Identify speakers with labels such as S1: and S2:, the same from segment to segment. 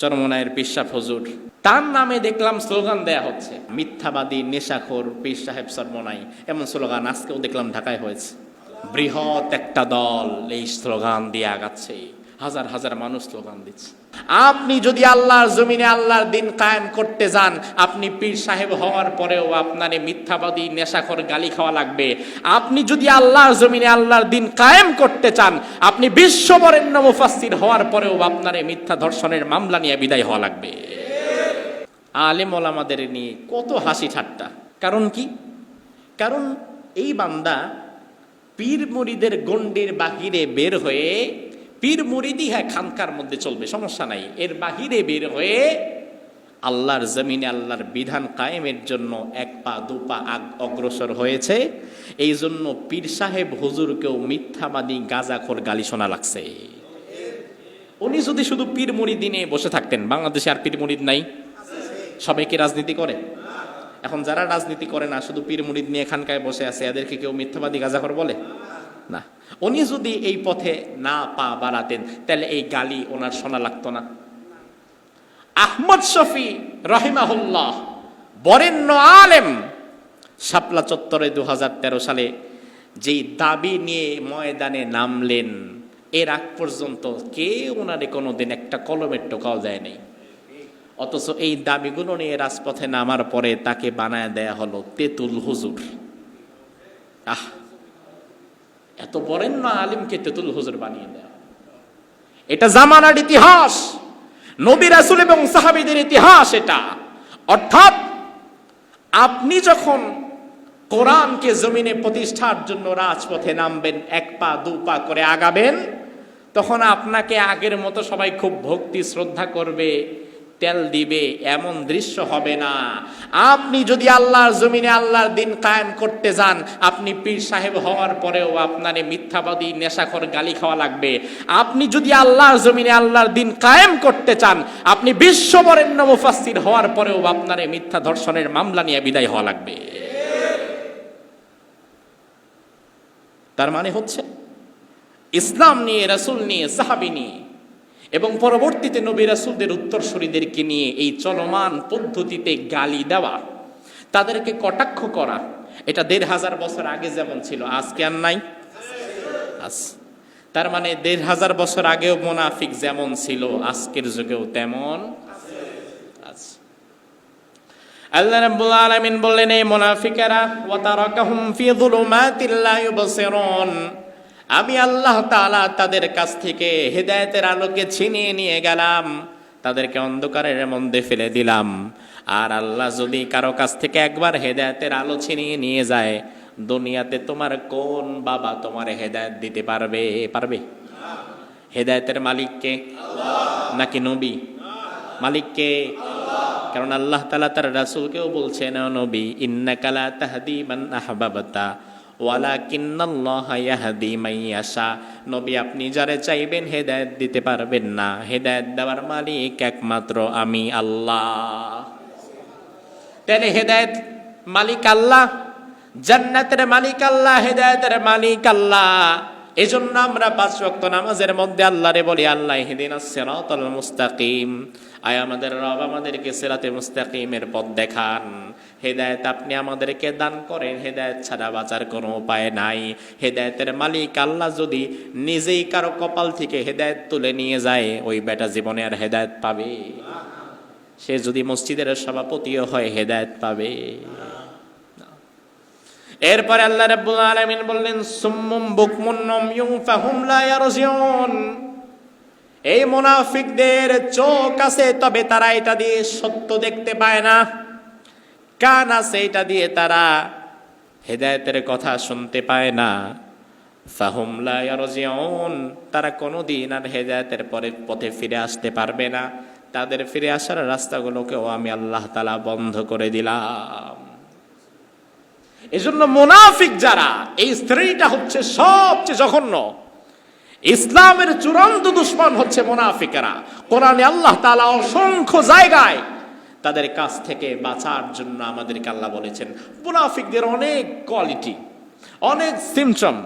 S1: চরমনায়ের পিসা ফজুর তার নামে দেখলাম স্লোগান দেয়া হচ্ছে, মিথ্যাবাদী, নেশাখোর পীর সাহেব সরমনাই এমন স্লোগান আজকেও দেখলাম ঢাকায় হয়েছে। বৃহৎ একটা দল এই স্লোগান দিয়ে আগাচ্ছে। হাজার হাজার মানুষ স্লোগান দিচ্ছে। আপনি যদি আল্লাহর জমিনে আল্লাহর দিন কায়েম করতে যান, আপনি পীর সাহেব হওয়ার পরেও আপনার মিথ্যাবাদী, নেশাখোর গালি খাওয়া লাগবে। আপনি যদি আল্লাহর জমিনে আল্লাহর দিন কায়েম করতে চান, আপনি বিশ্ববরেণ্য মুফাসসির হওয়ার পরেও আপনার মিথ্যা ধর্ষণের মামলা নিয়ে বিদায় হওয়া লাগবে। আলেম ওলামাদের নিয়ে কত হাসি ঠাট্টা। কারণ কি? কারণ এই বান্দা পীর মুরিদের গণ্ডির বাহিরে বের হয়ে পীর মুরিদি হ্যাঁ খানকার মধ্যে চলবে, সমস্যা নাই। এর বাহিরে বের হয়ে আল্লাহর জমিনে আল্লাহর বিধান কায়েমের জন্য এক পা, দু পা অগ্রসর হয়েছে। এই জন্য পীর সাহেব হুজুরকেও মিথ্যাবাদী, গাজাখোর গালি শোনা লাগছে। উনি যদি শুধু পীর মুরিদ নিয়ে বসে থাকতেন, বাংলাদেশে আর পীর মুরিদ নাই। সবাই কি রাজনীতি করে? এখন যারা রাজনীতি করে না, শুধু পীর মুরিদ নিয়ে খানকায় বসে আছে, এদেরকে কেউ মিথ্যাবাদী, গাজাখর বলে? না। উনি যদি এই পথে না পা বাড়াতেন, তাহলে এই গালি ওনার শোনা লাগতো না। আহমদ শফি রহিমাহুল্লাহ, বরেণ্য আলেম, শাপলা চত্বরে দু হাজার তেরো সালে যেই দাবি নিয়ে ময়দানে নামলেন, এর আগ পর্যন্ত কেউ ওনারে কোনোদিন একটা কলমের টোকাও দেয় নাই। অথচ এই দাবিগুলো নিয়ে রাজপথে নামার পরে তাকে বানায় দেয়া হলো তেতুল হুজুর। আহ! এত বরেণ্য আলিমকে তেতুল হুজুর বানিয়ে দেয়া। এটা জামানার ইতিহাস। নবী রাসূল এবং সাহাবীদের ইতিহাস এটা। অর্থাৎ আপনি যখন কোরআনকে জমিনে প্রতিষ্ঠার জন্য রাজপথে নামবেন, এক পা, দু পা করে আগাবেন, তখন আপনাকে আগের মতো সবাই খুব ভক্তি, শ্রদ্ধা করবে। তেল দিবে, এমন দৃশ্য হবে না। আপনি যদি আল্লাহর জমিনে আল্লাহর দিন কায়েম করতে যান, আপনি পীর সাহেব হওয়ার পরেও আপনার মিথ্যাবাদী, নেশাখর গালি খাওয়া লাগবে। আপনি যদি আল্লাহর জমিনে আল্লাহর দিন কায়েম করতে চান, আপনি বিশ্ববরেণ্য মুফাসসির হওয়ার পরেও আপনার মিথ্যা ধর্ষণের মামলা নিয়ে বিদায় হওয়া লাগবে। তার মানে হচ্ছে, ইসলাম নিয়ে, রাসূল নিয়ে, সাহাবি নিয়ে এবং পরবর্তীতে নবী রাসূলদের উত্তরসূরিদেরকে নিয়ে এই চলমান পদ্ধতিতে গালি দেওয়া, তাদেরকে কটাক্ষ করা, এটা দেড় হাজার বছর আগে যেমন ছিল, আজকে আর নাই? তার মানে দেড় হাজার বছর আগেও মোনাফিক যেমন ছিল, আজকের যুগেও তেমন আল্লাহ রাব্বুল আলামিন বললেন এই মুনাফিকেরা, ওয়া তারাকাহুম ফি যুলুমাতিল ইউবসিরুন। আমি আল্লাহ তাআলা তাদের কাছ থেকে হেদায়েতের আলোকে ছিনিয়ে নিয়ে গেলাম। তাদেরকে অন্ধকারের মধ্যে ফেলে দিলাম। আর আল্লাহ যদি কারও কাছ থেকে একবার হেদায়তের আলো ছিনিয়ে নিয়ে যায়, দুনিয়াতে তোমার কোন বাবা তোমার হেদায়েত দিতে পারবে? পারবে? হেদায়েতের মালিককে নাকি নবী? মালিককে কারণ আল্লাহ তালা তার রাসুলকেও "ও নবী ইন্নাকালা তাহাদি মান আহবাবতা। ওয়ালা কিন্নাল্লাহ ইয়াহদি মাইয়াশা নবী, আপনি যারে চাইবেন হেদায়েত দিতে পারবেন না। হেদায়ত দেওয়ার মালিক একমাত্র আমি আল্লাহ। তাহলে হেদায়েত মালিক আল্লাহ? জান্নাতের মালিক আল্লাহ, হেদায়েতের মালিক আল্লাহ। এজন্য আমরা পাঁচ ওয়াক্ত নামাজের মধ্যে আল্লাহরে বলি, আল্লাহ হিদিনাস সিরাতাল মুস্তাকিম। আয় আমাদের রব, আমাদেরকে সিরাতে মুস্তাকিমের পথ দেখান। হেদায়েত আপনি আমাদেরকে দান করেন, হেদায়েত ছাড়া বাঁচার কোনো উপায় নাই। হেদায়েতের মালিক আল্লাহ যদি নিজেই কারও কপাল থেকে হেদায়েত তুলে নিয়ে যায়, ওই বেটা জীবনে আর হেদায়েত পাবে। সে যদি মসজিদের সভাপতিও হয়, হেদায়েত পাবে। এরপরে আল্লাহ রাব্বুল আলামিন বললেন, সুম্মুম বুকমুন নাময়ুম ফাহুম লা ইয়ারজিউন। এই মুনাফিকদের চোখ আছে, তবে তারা এটা দিয়ে সত্য দেখতে পায় না। কান আছে, এটা দিয়ে তারা হেদায়েতের কথা শুনতে পায় না। ফাহুম লা ইয়ারজিউন, তারা কোনোদিন আর হেদায়েতের পরে পথে ফিরে আসতে পারবে না। তাদের ফিরে আসার রাস্তাগুলোকেও আমি আল্লাহ তাআলা বন্ধ করে দিলাম। এজন্য মোনাফিক যারা, এই স্ত্রীটা হচ্ছে সবচেয়ে জঘন্য। ইসলামের চূড়ান্ত দুশ্মন হচ্ছে মোনাফিকেরা। কোরআনে আল্লাহ তাআলা অসংখ্য জায়গায় তাদের কাছ থেকে বাঁচার জন্য আমাদেরকে আল্লাহ বলেছেন। মুনাফিকদের অনেক কোয়ালিটি, অনেক সিমটম,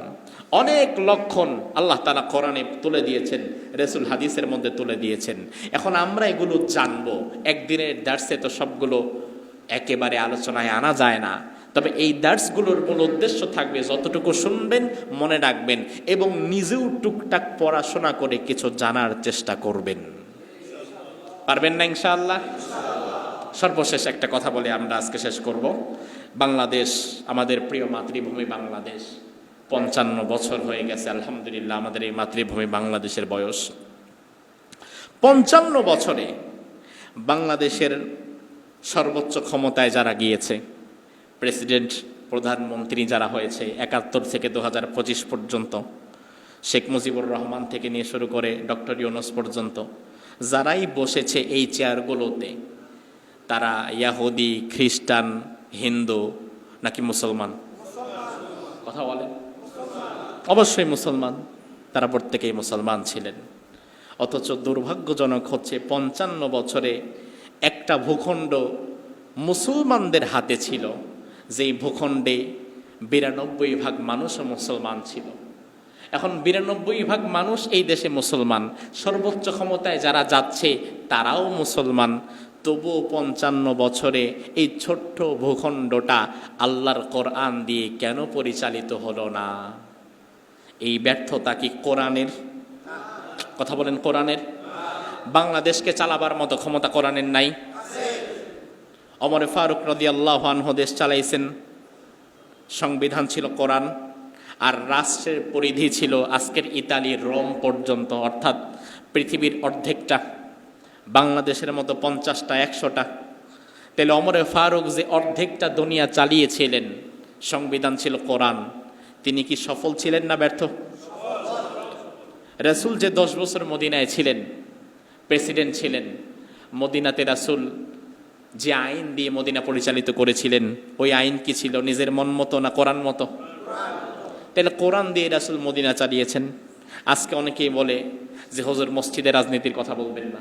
S1: অনেক লক্ষণ আল্লাহ তালা কোরআনে তুলে দিয়েছেন, রেসুল হাদিসের মধ্যে তুলে দিয়েছেন। এখন আমরা এগুলো জানব। একদিনের দার্সে তো সবগুলো একেবারে আলোচনায় আনা যায় না। তবে এই দার্সগুলোর মূল উদ্দেশ্য থাকবে যতটুকু শুনবেন, মনে রাখবেন এবং নিজেও টুকটাক পড়াশোনা করে কিছু জানার চেষ্টা করবেন। পারবেন না ইনশাআল্লাহ? সর্বশেষ একটা কথা বলে আমরা আজকে শেষ করব। বাংলাদেশ, আমাদের প্রিয় মাতৃভূমি বাংলাদেশ, পঞ্চান্ন বছর হয়ে গেছে, আলহামদুলিল্লাহ, আমাদের এই মাতৃভূমি বাংলাদেশের বয়স। পঞ্চান্ন বছরে বাংলাদেশের সর্বোচ্চ ক্ষমতায় যারা গিয়েছে প্রেসিডেন্ট, প্রধানমন্ত্রী যারা হয়েছে, একাত্তর থেকে দু পঁচিশ পর্যন্ত, শেখ মুজিবুর রহমান থেকে নিয়ে শুরু করে ডক্টর ইউনুস পর্যন্ত, যারাই বসেছে এই চেয়ারগুলোতে, তারা ইয়াহুদি, খ্রিস্টান, হিন্দু নাকি মুসলমান? কথা বলেন। অবশ্যই মুসলমান। তারা প্রত্যেকেই মুসলমান ছিলেন। অথচ দুর্ভাগ্যজনক হচ্ছে পঞ্চান্ন বছরে একটা ভূখণ্ড মুসলমানদের হাতে ছিল। যেই ভূখণ্ডে বিরানব্বই ভাগ মানুষও মুসলমান ছিল। এখন বিরানব্বই ভাগ মানুষ এই দেশে মুসলমান। সর্বোচ্চ ক্ষমতায় যারা যাচ্ছে, তারাও মুসলমান। তবুও পঞ্চান্ন বছরে এই ছোট্ট ভূখণ্ডটা আল্লাহর কোরআন দিয়ে কেন পরিচালিত হলো না? এই ব্যর্থতা কি কোরআনের? কথা বলেন কোরআনের। বাংলাদেশকে চালাবার মতো ক্ষমতা কোরআনের নাই। অমরে ফারুক রদি আল্লাহ দেশ চালাইছেন। সংবিধান ছিল কোরআন, আর রাষ্ট্রের পরিধি ছিল আজকের ইতালির রোম পর্যন্ত, অর্থাৎ পৃথিবীর অর্ধেকটা, বাংলাদেশের মতো পঞ্চাশটা, একশোটা। তাহলে অমরে ফারুক যে অর্ধেকটা দুনিয়া চালিয়েছিলেন, সংবিধান ছিল কোরআন। তিনি কি সফল ছিলেন না ব্যর্থ? রাসুল যে দশ বছর মদিনায় ছিলেন, প্রেসিডেন্ট ছিলেন, মদিনাতে রাসুল যে আইন দিয়ে মদিনা পরিচালিত করেছিলেন, ওই আইন কি ছিল? নিজের মন মতো না কোরআন মতো? তাহলে কোরআন দিয়ে রাসুল মদিনা চালিয়েছেন। আজকে অনেকেই বলে যে, হজর, মসজিদে রাজনীতির কথা বলবেন না।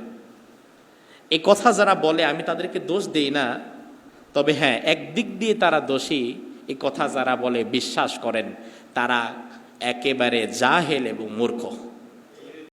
S1: এই কথা যারা বলে, আমি তাদেরকে দোষ দেই না। তবে হ্যাঁ একদিক দিয়ে তারা দোষী, এই কথা যারা বলে, বিশ্বাস করেন, তারা একেবারে জাহেল এবং মূর্খ।